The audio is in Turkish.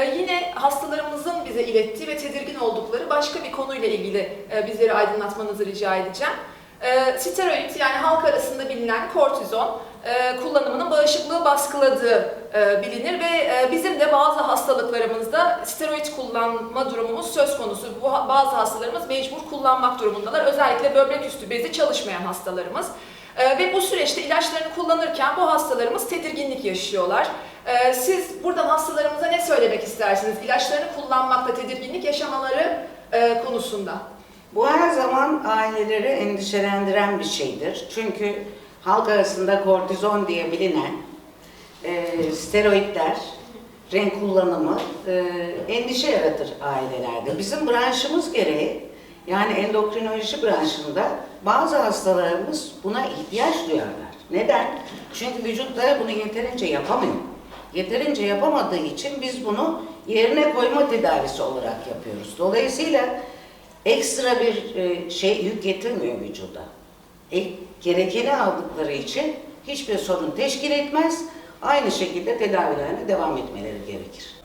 Ee, yine hastalarımızın bize ilettiği ve tedirgin oldukları başka bir konuyla ilgili e, bizleri aydınlatmanızı rica edeceğim. Ee, steroid yani halk arasında bilinen kortizon e, kullanımının bağışıklığı baskıladığı e, bilinir ve e, bizim de bazı hastalıklarımızda steroid kullanma durumumuz söz konusu. Bu bazı hastalarımız mecbur kullanmak durumundalar. Özellikle böbrek üstü bezi çalışmayan hastalarımız. E, ve bu süreçte ilaçlarını kullanırken bu hastalarımız tedirginlik yaşıyorlar. E, siz buradan hastalarımıza ne söylemek istersiniz? İlaçlarını kullanmakta tedirginlik yaşamaları e, konusunda. Bu her zaman aileleri endişelendiren bir şeydir. Çünkü halk arasında kortizon diye bilinen e, steroidler, renk kullanımı e, endişe yaratır ailelerde. Bizim branşımız gereği yani endokrinoloji branşında bazı hastalarımız buna ihtiyaç duyarlar. Neden? Çünkü vücutları bunu yeterince yapamıyor. Yeterince yapamadığı için biz bunu yerine koyma tedavisi olarak yapıyoruz. Dolayısıyla ekstra bir e, şey yük getirmiyor vücuda. E, gerekeni aldıkları için hiçbir sorun teşkil etmez. Aynı şekilde tedavilerine devam etmeleri gerekir.